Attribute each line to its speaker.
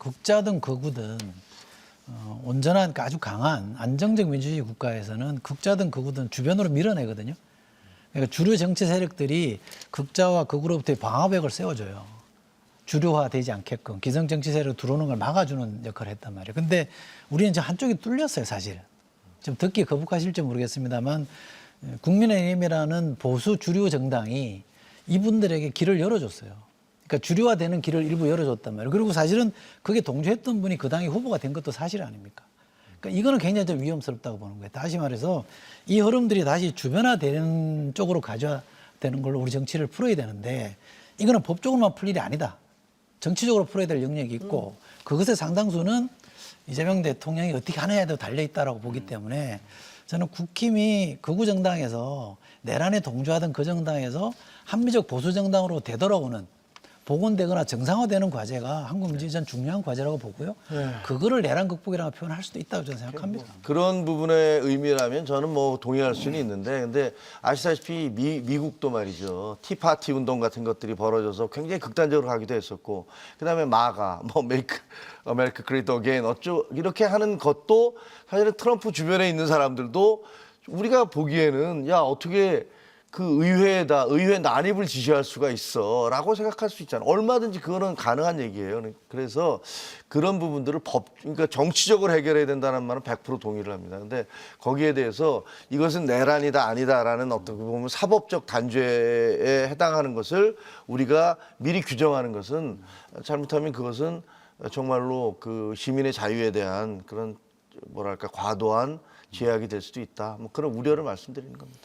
Speaker 1: 극자든 극우든 어, 온전한 아주 강한 안정적 민주주의 국가에서는 극자든 극우든 주변으로 밀어내거든요. 그러니까 주류 정치 세력들이 극자와 극우로부터의 방화벽을 세워줘요. 주류화되지 않게끔 기성 정치 세력 들어오는 걸 막아주는 역할을 했단 말이에요. 근데 우리는 지금 한쪽이 뚫렸어요, 사실. 좀 듣기 거북하실지 모르겠습니다만 에, 국민의힘이라는 보수 주류 정당이 이분들에게 길을 열어줬어요. 그러니까 주류화되는 길을 일부 열어줬단 말이에요. 그리고 사실은 그게 동조했던 분이 그 당의 후보가 된 것도 사실 아닙니까? 그러니까 이거는 굉장히 좀 위험스럽다고 보는 거예요. 다시 말해서 이 흐름들이 다시 주변화되는 쪽으로 가져야 되는 걸로 우리 정치를 풀어야 되는데 이거는 법적으로만 풀 일이 아니다. 정치적으로 풀어야 될 영역이 있고 그것의 상당수는 이재명 대통령이 어떻게 하느냐에도 달려 있다라고 보기 때문에 저는 국힘이 극우 정당에서 내란에 동조하던 그 정당에서 합리적 보수 정당으로 되돌아오는 복원되거나 정상화되는 과제가 한국 민주주의 전 중요한 과제라고 보고요. 그거를 내란 극복이라고 표현할 수도 있다고 저는 생각합니다.
Speaker 2: 그런 부분의 의미라면 저는 뭐 동의할 수는 있는데 근데 아시다시피 미, 미국도 말이죠 티파티 운동 같은 것들이 벌어져서 굉장히 극단적으로 가기도 했었고 그다음에 마가 뭐 메이크 아메리카 그레이트 어게인 어쩌 이렇게 하는 것도 사실은 트럼프 주변에 있는 사람들도 우리가 보기에는 야 어떻게 그 의회에다 의회 난입을 지시할 수가 있어라고 생각할 수 있잖아요. 얼마든지 그거는 가능한 얘기예요. 그래서 그런 부분들을 법 그러니까 정치적으로 해결해야 된다는 말은 100% 동의를 합니다. 근데 거기에 대해서 이것은 내란이다 아니다라는 어떤 그 보면 사법적 단죄에 해당하는 것을 우리가 미리 규정하는 것은 잘못하면 그것은 정말로 그 시민의 자유에 대한 그런 뭐랄까 과도한 제약이 될 수도 있다. 뭐 그런 우려를 말씀드리는 겁니다.